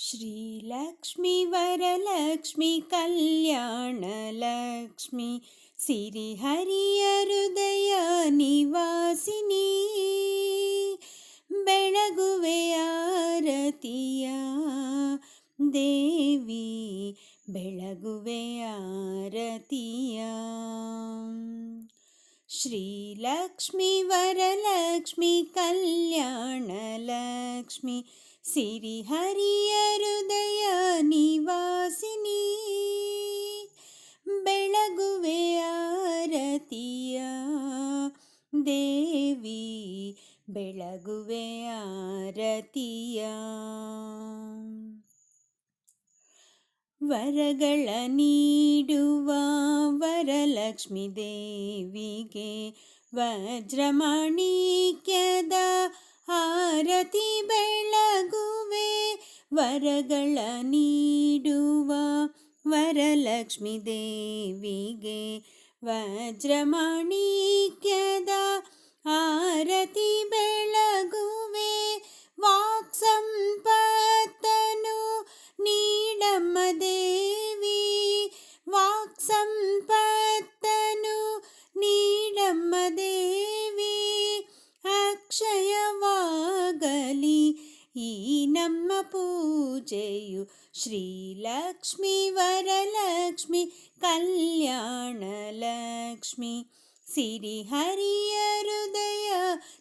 श्रीलक्ष्मि वरलक्ष्मि कल्याणलक्ष्मि सिरिहरिहृदय श्रीहरिहृदयानिवासिनी बेळगुवे आरतिया देवी बेळगुवे आरतिया। श्रीलक्ष्मि वरलक्ष्मि कल्याणलक्ष्मि ಸಿರಿಹರಿಯ ಹೃದಯ ನಿವಾಸಿನಿ. ಬೆಳಗುವೆ ಆರತಿಯ ದೇವಿ ಬೆಳಗುವೆ ಆರತಿಯ. ವರಗಳ ನೀಡುವ ವರಲಕ್ಷ್ಮಿ ದೇವಿಗೆ ವಜ್ರಮಾಣಿಕ್ಯದ ಆರತಿ ಬೆಳಗುವೆ ವರಗಳ ನೀಡುವ ವರಲಕ್ಷ್ಮಿ ದೇವಿಗೆ ವಜ್ರಮಾಣಿಕ್ಯದ ಆರತಿ ಬೆಳಗುವೆ ವಾಕ್ ಪೂಜೆಯು ಶ್ರೀಲಕ್ಷ್ಮಿ, ವರಲಕ್ಷ್ಮಿ, ಕಲ್ಯಾಣ ಲಕ್ಷ್ಮಿ. ಸಿರಿಹರಿಯ ಹೃದಯ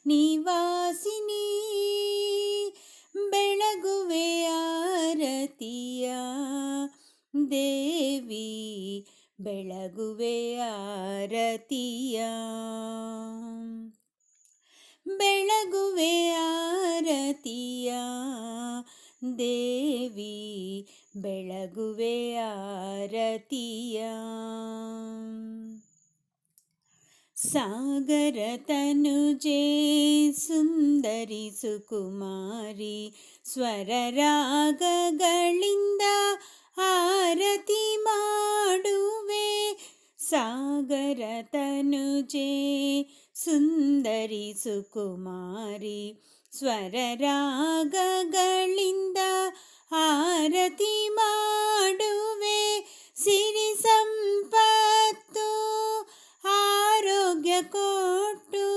ನಿವಾಸಿನಿ. ಬೆಳಗುವೆ ಆರತಿಯ ದೇವಿ. ಬೆಳಗುವೆ ಆರತಿಯ ಬೆಳಗುವೆ ಆರತಿಯ ದೇವಿ ಬೆಳಗುವೆ ಆರತಿಯ ಸಾಗರ ತನುಜೆ ಸುಂದರಿ ಸುಕುಮಾರಿ ಸ್ವರ ರಾಗಗಳಿಂದ ಆರತಿ ಮಾಡುವೆ ಸಾಗರ ತನುಜೆ ಸುಂದರಿ ಸುಕುಮಾರಿ ಸ್ವರ ರಾಗಗಳಿಂದ ಆರತಿ ಮಾಡುವೆ. ಸಿರಿ ಸಂಪತ್ತು ಆರೋಗ್ಯ ಕೊಟ್ಟು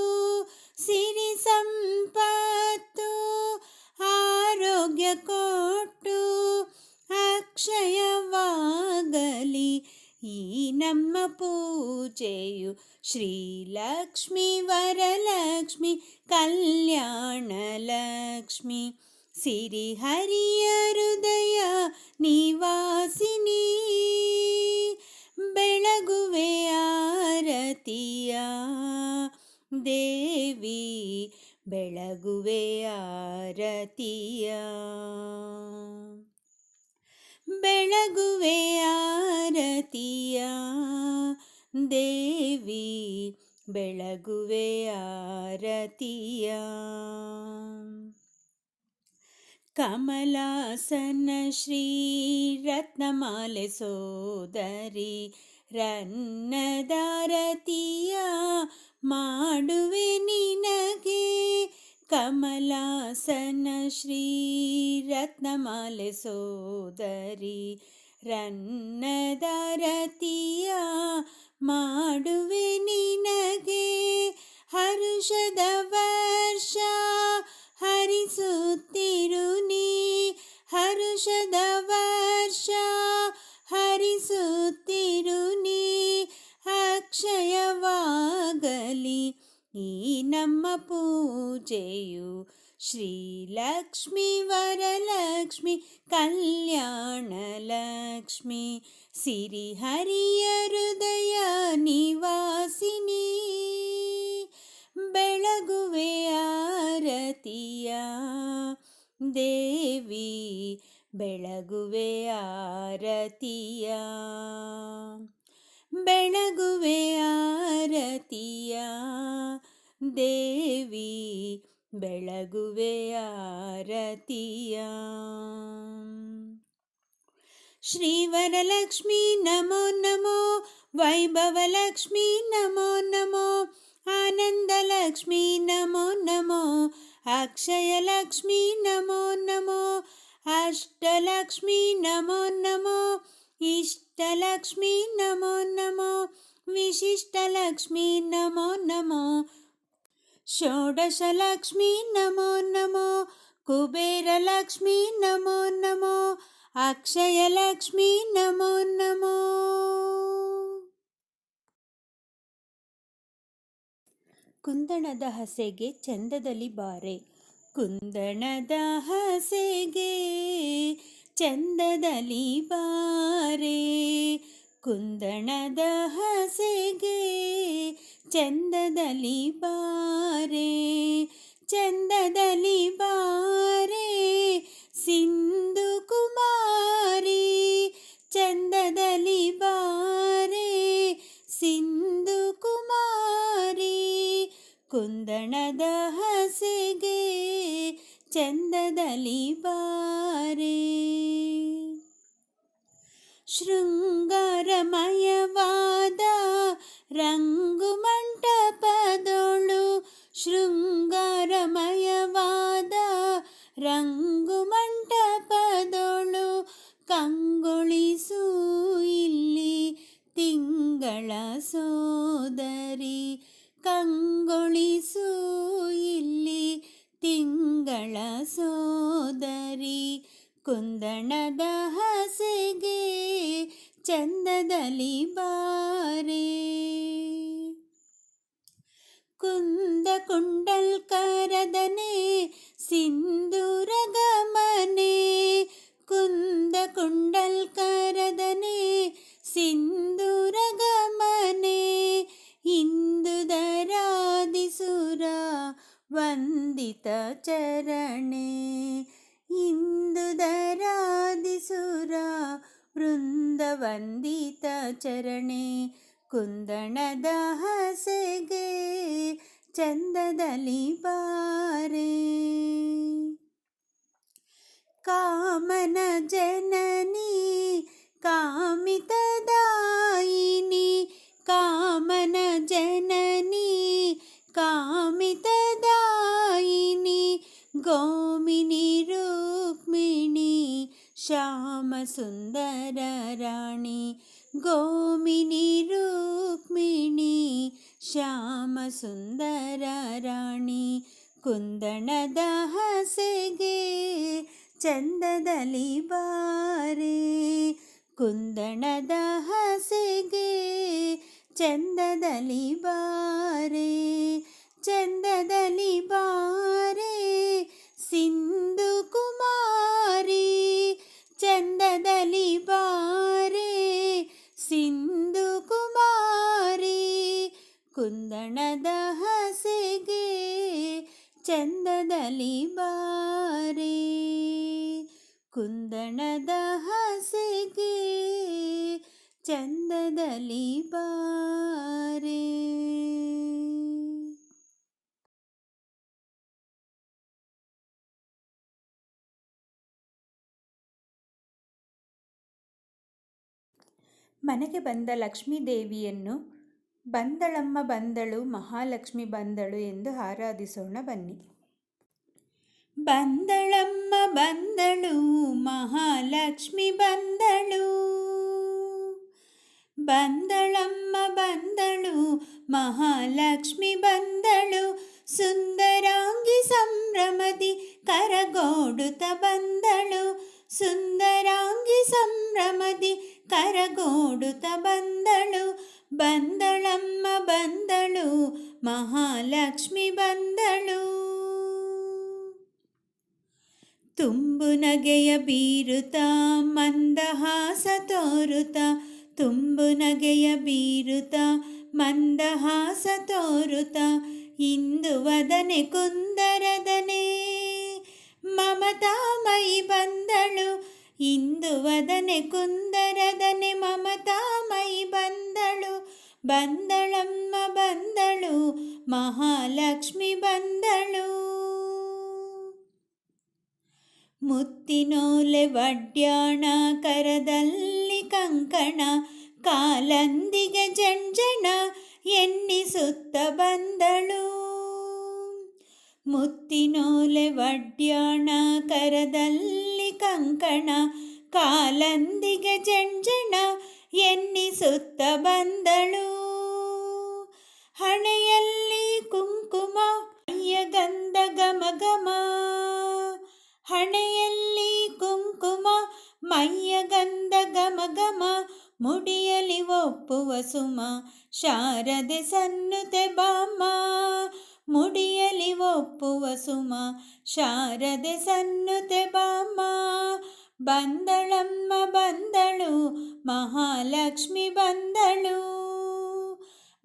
ಸಿರಿ ಸಂಪತ್ತು ಆರೋಗ್ಯ ಕೊಟ್ಟು ಅಕ್ಷಯವಾಗಲಿ. ಈ ನಮ್ಮ ಪೂಜೆಯು ಶ್ರೀಲಕ್ಷ್ಮಿ ಸಿರಿಹರಿಯ ಹೃದಯ ನಿವಾಸಿನಿ. ಬೆಳಗುವೆ ಆರತಿಯ ದೇವಿ ಬೆಳಗುವೆ ಆರತಿಯ. ಬೆಳಗುವೆ ಆರತಿಯ ದೇವಿ ಬೆಳಗುವೆ ಆರತಿಯ. ಕಮಲಾಸನ ಶ್ರೀ ರತ್ನಮಾಲೆ ಸೋದರಿ, ರನ್ನದಾರತಿಯ ಮಾಡುವೆ ನಿನಗೆ. ಕಮಲಾಸನ ಶ್ರೀ ರತ್ನಮಾಲೆ ಸೋದರಿ, ರನ್ನದಾರತಿಯ ಮಾಡುವೆ ನಿನಗೆ. ಹರುಷದ ವರ್ಷ ಹರಿಸುತ್ತಿರು ನೀ ಹರುಷದ ವರ್ಷ, ಹರಿಸುತ್ತಿರು ನೀ ಅಕ್ಷಯವಾಗಲಿ. ಈ ನಮ್ಮ ಪೂಜೆಯು ಶ್ರೀಲಕ್ಷ್ಮಿ, ವರಲಕ್ಷ್ಮಿ ಕಲ್ಯಾಣಲಕ್ಷ್ಮಿ ಸಿರಿಹರಿಯ ಹೃದಯ ನಿವಾಸಿನಿ. ಬೆಳಗುವೆ ಆರತಿಯ ದೇವಿ ಬೆಳಗುವೆ ಆರತಿಯ ಬೆಳಗುವೆ ಆರತಿಯ ದೇವಿ ಬೆಳಗುವೆ ಆರತಿಯ ಶ್ರೀವರಲಕ್ಷ್ಮೀ ನಮೋ ನಮೋ ವೈಭವಲಕ್ಷ್ಮೀ ನಮೋ ನಮೋ ಆನಂದಲಕ್ಷ್ಮೀ ನಮೋ ನಮೋ అక్షయలక్ష్మి నమో నమో అష్టలక్ష్మి నమో నమో ఇష్టలక్ష్మి నమో నమో విశిష్టలక్ష్మి నమో నమో షోడశలక్ష్మి నమో నమో కుబేరలక్ష్మి నమో నమో అక్షయలక్ష్మి నమో నమో. ಕುಂದಣದ ಹಸೆಗೆ ಚಂದದಲ್ಲಿ ಬಾರೆ. ಕುಂದಣದ ಹಸೆಗೆ ಚಂದದಲ್ಲಿ ಬಾರೆ. ಕುಂದಣದ ಹಸೆಗೆ ಚಂದದಲ್ಲಿ ಬಾರೆ. ಚಂದದಲ್ಲಿ ಬಾರೆ ಸಿಂಧು ಕುಮಾರಿ. ಚಂದದಲ್ಲಿ ಬಾರೆ ಸಿಂಧು ಕುಂದಣದ ಹಸೆಗೆ ಚಂದದಲ್ಲಿ ಬಾರೆ. ಶೃಂಗಾರಮಯವಾದ ರಂಗು ಮಂಟಪದೊಳು ಶೃಂಗಾರಮಯವಾದ ರಂಗು ಮಂಟಪದೊಳು ವಂದಿತ ಚರಣೆ ಇಂದುದರಾದಿಸುರ ವೃಂದವಂದಿತ ಚರಣೆ ಕುಂದಣದ ಹಸೆಗೆ ಚಂದದಲ್ಲಿ ಬಾರೆ ಕಾಮನ ಜನನಿ ಕಾಮಿತದಾಯಿನಿ ಕಾಮನ ಜನನಿ ಕಾಮಿತದಾಯಿನಿ ಗೋಮಿನಿ ರುಕ್ಮಿಣಿ ಶ್ಯಾಮ ಸುಂದರ ರಾಣಿ ಗೋಮಿನಿ ರುಕ್ಮಿಣಿ ಶ್ಯಾಮ ಸುಂದರ ರಾಣಿ ಕುಂದಣದ ಹಸೆಗೆ ಚಂದದಲ್ಲಿ ಬಾರೆ ಕುಂದಣದ ಹಸೆಗೆ ಚಂದದಲ್ಲಿ ಬಾರೆ ಚಂದದಲ್ಲಿ ಬಾರೆ ಸಿಂಧು ಕುಮಾರಿ ಚಂದದಲ್ಲಿ ಬಾರೆ ಸಿಂಧು ಕುಮಾರಿ ಕುಂದಣದ ಹಸೆಗೆ ಚಂದದಲ್ಲಿ ಬಾರೆ ಕುಂದಣದ ಹಸೆಗೆ ಚಂದದಲ್ಲಿ ಬಾರೆ ಮನೆಗೆ ಬಂದ ಲಕ್ಷ್ಮೀದೇವಿಯನ್ನು ಬಂದಳಮ್ಮ ಬಂದಳು, ಮಹಾಲಕ್ಷ್ಮಿ ಬಂದಳು ಎಂದು ಆರಾಧಿಸೋಣ ಬನ್ನಿ. ಬಂದಳಮ್ಮ ಬಂದಳು, ಮಹಾಲಕ್ಷ್ಮಿ ಬಂದಳು ಬಂದಳಮ್ಮ ಬಂದಳು ಮಹಾಲಕ್ಷ್ಮಿ ಬಂದಳು ಸುಂದರಾಂಗಿ ಸಂಭ್ರಮದಿ ಕರಗೋಡುತ್ತ ಬಂದಳು ಸುಂದರಾಂಗಿ ಸಂಭ್ರಮದಿ ಕರಗೋಡುತ್ತ ಬಂದಳು ಬಂದಳಮ್ಮ ಬಂದಳು ಮಹಾಲಕ್ಷ್ಮಿ ಬಂದಳು ತುಂಬು ನಗೆಯ ಬೀರುತ್ತ ಮಂದಹಾಸ ತೋರುತ್ತ ತುಂಬು ನಗೆಯ ಬೀರುತ ಮಂದಹಾಸ ತೋರುತ ಇಂದು ವದನೆ ಕುಂದರದನೆ. ಮಮತಾಮಯಿ ಬಂದಳು, ಇಂದು ವದನೆ ಕುಂದರದನೆ. ಮಮತಾಮಯಿ ಬಂದಳು, ಬಂದಳಮ್ಮ ಬಂದಳು, ಮಹಾಲಕ್ಷ್ಮಿ ಬಂದಳು. ಮುತ್ತಿನೋಲೆ ವಡ್ಯಾಣ ಕರದಲ್ಲಿ ಕಂಕಣ ಕಾಲಂದಿಗೆ ಜಂಜಣ ಎನ್ನಿಸುತ್ತ ಬಂದಳು. ಮುತ್ತಿನೋಲೆ ವಡ್ಯಾಣ ಕರದಲ್ಲಿ ಕಂಕಣ ಕಾಲಂದಿಗೆ ಜಂಜಣ ಎನ್ನಿಸುತ್ತ ಬಂದಳು. ಹಣೆಯಲ್ಲಿ ಕುಂಕುಮ ಗಂಧ ಗಮ ಗಮ. ಹಣೆಯಲ್ಲಿ ಕುಂಕುಮ ಮೈಯ ಗಂಧ ಗಮ ಗಮ ಮುಡಿಯಲಿ ಒಪ್ಪುವ ಸುಮ, ಶಾರದೆ ಸನ್ನುತೆ ಬಾಮ, ಮುಡಿಯಲಿ ಒಪ್ಪುವ ಸುಮ, ಶಾರದೆ ಸನ್ನುತೆ ಬಾಮ. ಬಂದಳಮ್ಮ ಬಂದಳು, ಮಹಾಲಕ್ಷ್ಮಿ ಬಂದಳು.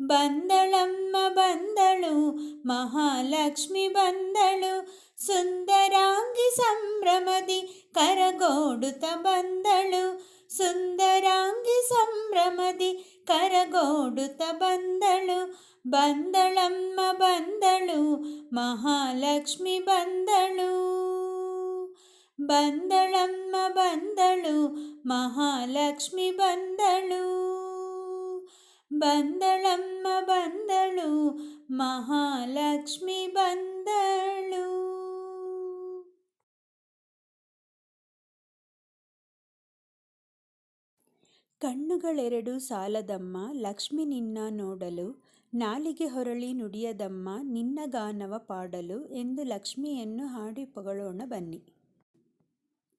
ಬಂದಳಮ್ಮ ಬಂದಳು, ಮಹಾಲಕ್ಷ್ಮಿ ಬಂದಳು. ಸುಂದರಾಂಗಿ ಸಂಭ್ರಮದಿ ಕರಗೋಡುತ್ತ ಬಂದಳು. ಸುಂದರಾಂಗಿ ಸಂಭ್ರಮದಿ ಕರಗೋಡುತ್ತ ಬಂದಳು. ಬಂದಳಮ್ಮ ಬಂದಳು, ಮಹಾಲಕ್ಷ್ಮಿ ಬಂದಳು. ಬಂದಳಮ್ಮ ಬಂದಳು, ಮಹಾಲಕ್ಷ್ಮಿ ಬಂದಳು. ಬಂದಳಮ್ಮ ಬಂದಳು, ಮಹಾಲಕ್ಷ್ಮಿ ಬಂದಳು. ಕಣ್ಣುಗಳೆರಡು ಸಾಲದಮ್ಮ, ಲಕ್ಷ್ಮಿ ನಿನ್ನ ನೋಡಲು, ನಾಲಿಗೆ ಹೊರಳಿ ನುಡಿಯದಮ್ಮ, ನಿನ್ನ ಗಾನವ ಪಾಡಲು ಎಂದು ಲಕ್ಷ್ಮಿಯನ್ನು ಹಾಡಿ ಪೊಗಳೋಣ ಬನ್ನಿ.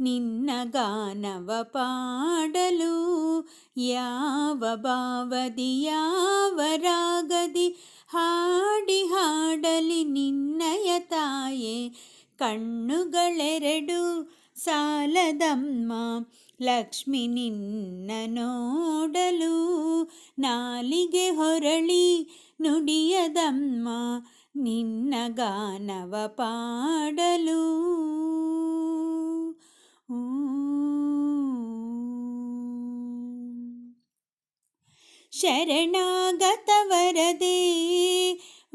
ನಿನ್ನ ಗಾನವ ಪಾಡಲು ಯಾವ ಭಾವದಿ ಯಾವ ರಾಗದಿ ಹಾಡಿ ಹಾಡಲಿ ನಿನ್ನಯ ತಾಯೆ, ಕಣ್ಣುಗಳೆರಡು ಸಾಲದಮ್ಮ. ಲಕ್ಷ್ಮಿ ನಿನ್ನ ನೋಡಲು ನಾಲಿಗೆ ಹೊರಳಿ ನುಡಿಯದಮ್ಮ. ನಿನ್ನ ಗಾನವ ಪಾಡಲು शरणागतवरदे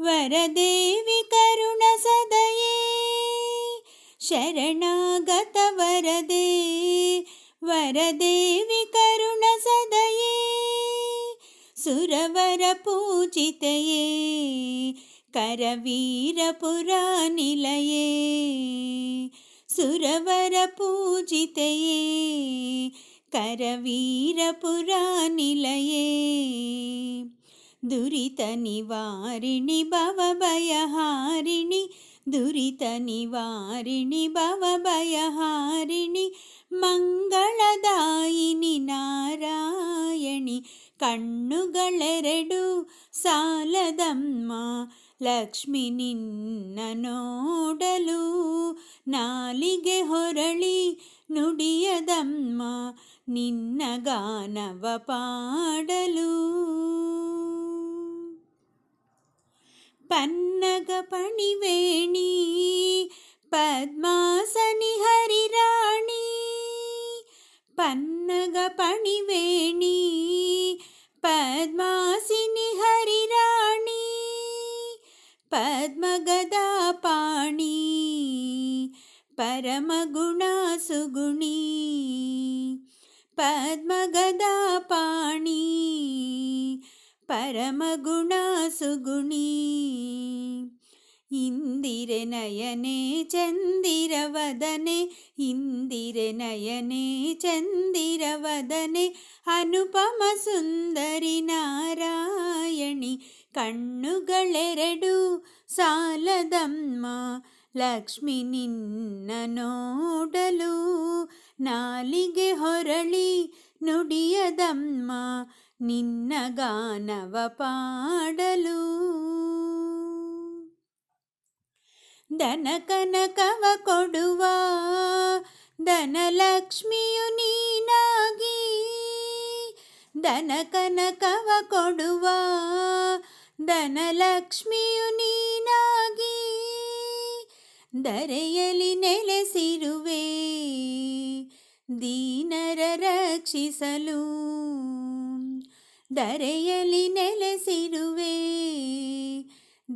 वरदे वरदेवि करुण सदये वरदे वरदेवि करुण सदये। सुरवर ಕರುಣ ಸದಯೇ ಸುರವರ ಪೂಜಿತೆಯೇ ಕರವೀರಪುರ ನಿಲಯೇ ಸುರವರ ಪೂಜಿತೆಯೇ ಕರವೀರಪುರ ನಿಲಯೇ ದುರಿತ ನಿವಾರಿಣಿ ಭವಭಯಹಾರಿಣಿ ದುರಿತ ನಿವಾರಿಣಿ ಭವಭಯಹಾರಿಣಿ ಮಂಗಳದಾಯಿನಿ ನಾರಾಯಣಿ ಕಣ್ಣುಗಳೆರಡು ಸಾಲದಮ್ಮ ಲಕ್ಷ್ಮಿ ನಿನ್ನ ನೋಡಲು ನಾಲಿಗೆ ಹೊರಳಿ ನುಡಿಯದಮ್ಮ ನಿನ್ನ ಗಾನವ ಪಾಡಲು. ಪನ್ನಗ ಪಣಿವೇಣಿ, ಪದ್ಮಾಸನಿ ಹರಿರಾಣಿ, ಪನ್ನಗ ಪಣಿವೇಣಿ ಪರಮಗುಣ ಸುಗುಣಿ. ಇಂದಿರೆ ನಯನೆ ಚಂದಿರವದನೆ, ಇಂದಿರೆ ನಯನೆ ಚಂದಿರವದನೆ, ಅನುಪಮ ಸುಂದರಿ ನಾರಾಯಣಿ, ಕಣ್ಣುಗಳೆರಡು ಸಾಲದಮ್ಮ, ಲಕ್ಷ್ಮಿ ನಿನ್ನ ನೋಡಲು ನಾಲಿಗೆ ಹೊರಳಿ ನುಡಿಯದಮ್ಮ ನಿನ್ನ ಗಾನವ ಪಾಡಲು. ದನ ಕನಕವ ಕೊಡುವ ಧನಲಕ್ಷ್ಮಿಯು ನೀನಾಗಿ. ದನ ಕನಕವ ಕೊಡುವ ಧನಲಕ್ಷ್ಮಿಯು ನೀನಾಗಿ. ದರೆಯಲಿ ನೆಲೆಸಿರುವೆ, ದೀನರ ರಕ್ಷಿಸಲು. ದರೆಯಲಿ ನೆಲೆಸಿರುವೆ,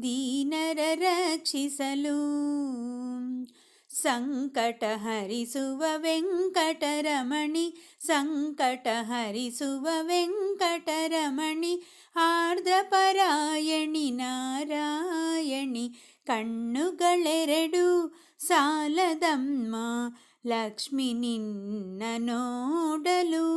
ದೀನರ ರಕ್ಷಿಸಲು. ಸಂಕಟ ಹರಿಸುವ ವೆಂಕಟರಮಣಿ, ಸಂಕಟ ಹರಿಸುವ ವೆಂಕಟರಮಣಿ ಆರ್ದ್ರಪರಾಯಣಿ ನಾರಾಯಣಿ, ಕಣ್ಣುಗಳೆರಡು ಸಾಲದಮ್ಮ, ಲಕ್ಷ್ಮಿ ನಿನ್ನ ನೋಡಲು.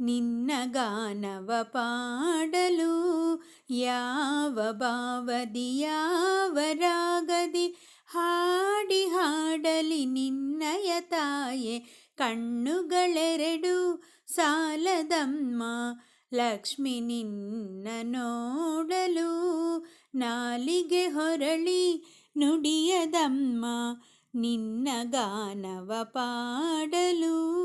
ನಿನ್ನ ಗಾನವ ಪಾಡಲು ಯಾವ ಭಾವದಿ ಯಾವ ರಾಗದಿ ಹಾಡಿ ಹಾಡಲಿ ನಿನ್ನಯ ತಾಯೆ, ಕಣ್ಣುಗಳೆರಡು ಸಾಲದಮ್ಮ, ಲಕ್ಷ್ಮಿ ನಿನ್ನ ನೋಡಲು ನಾಲಿಗೆ ಹೊರಳಿ ನುಡಿಯದಮ್ಮ, ನಿನ್ನ ಗಾನವ ಪಾಡಲು.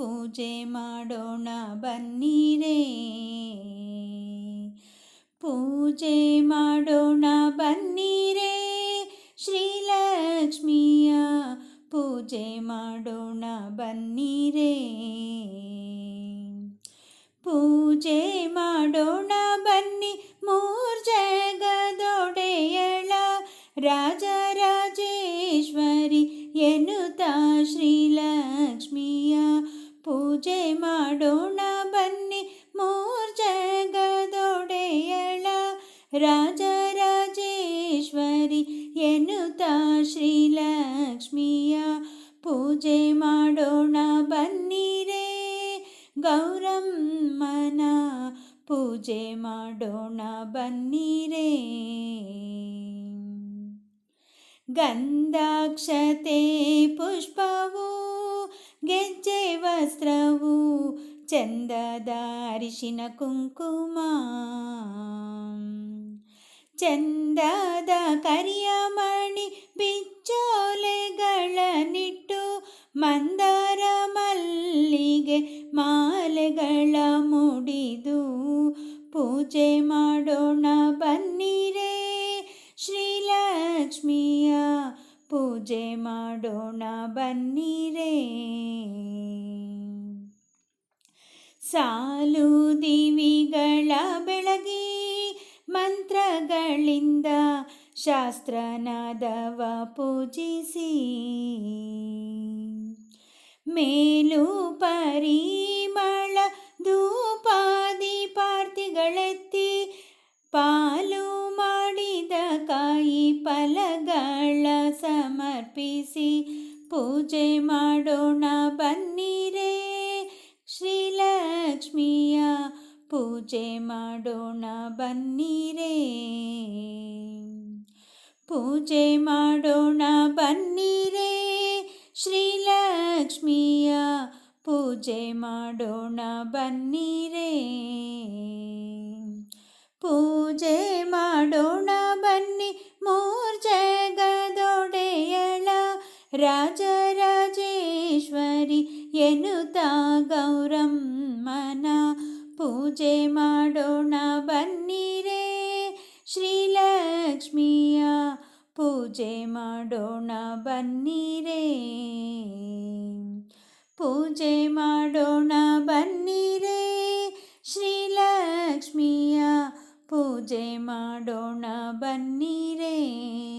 ಪೂಜೆ ಮಾಡೋಣ ಬನ್ನಿರೇ. ಪೂಜೆ ಮಾಡೋಣ ರಾಜರಾಜೇಶ್ವರಿ ಎನ್ನುತ್ತಾ ಶ್ರೀಲಕ್ಷ್ಮಿಯ ಪೂಜೆ ಮಾಡೋಣ ಬನ್ನಿರೇ ಗೌರಮ್ಮನ ಪೂಜೆ ಮಾಡೋಣ ಬನ್ನಿರೇ ಗಂಧಾಕ್ಷತೆ ಪುಷ್ಪವು ಗೆಜ್ಜೆ ವಸ್ತ್ರವು ಚಂದದ ಅರಿಶಿನ ಕುಂಕುಮ ಚಂದದ ಕರಿಯಮಣಿ ಬಿಚ್ಚೋಲೆಗಳ ನಿಟ್ಟು ಮಂದಾರ ಮಲ್ಲಿಗೆ ಮಾಲೆಗಳ ಮುಡಿದು ಪೂಜೆ ಮಾಡೋಣ ಬನ್ನಿರೇ. ಶ್ರೀಲಕ್ಷ್ಮಿಯ ಪೂಜೆ ಮಾಡೋಣ ಬನ್ನಿರೆ. ಸಾಲು ದಿವಿಗಳ ಬೆಳಗಿ ಮಂತ್ರಗಳಿಂದ ಶಾಸ್ತ್ರನಾದವ ಪೂಜಿಸಿ. ಮೇಲು ಪರಿಮಳ ಧೂಪಾದಿ ಪಾರ್ತಿಗಳೆತ್ತಿ ಪಾಲು ಮಾಡಿದ ಕಾಯಿ ಫಲಗಳ ಸಮರ್ಪಿಸಿ ಪೂಜೆ ಮಾಡೋಣ ಬನ್ನಿರೇ. ಶ್ರೀಲಕ್ಷ್ಮಿಯ ಪೂಜೆ ಮಾಡೋಣ ಬನ್ನಿರೇ ಪೂಜೆ ಮಾಡೋಣ ಬನ್ನಿರೇ. ಶ್ರೀಲಕ್ಷ್ಮಿಯ ಪೂಜೆ ಮಾಡೋಣ ಬನ್ನಿರೇ. ಪೂಜೆ ಮಾಡೋಣ ಬನ್ನಿ ಮೂರ್ಜಗದೊಡೆಯಳ ರಾಜರಾಜೇಶ್ವರಿ ಎನ್ನುತ್ತ ಗೌರಮ್ಮನ ಪೂಜೆ ಮಾಡೋಣ ಬನ್ನಿರೇ. ಶ್ರೀಲಕ್ಷ್ಮಿಯ ಪೂಜೆ ಮಾಡೋಣ ಬನ್ನಿರೇ. ಪೂಜೆ ಮಾಡೋಣ ಬನ್ನಿರೇ. ಶ್ರೀಲಕ್ಷ್ಮಿಯ ಪೂಜೆ ಮಾಡೋಣ ಬನ್ನಿರೇ.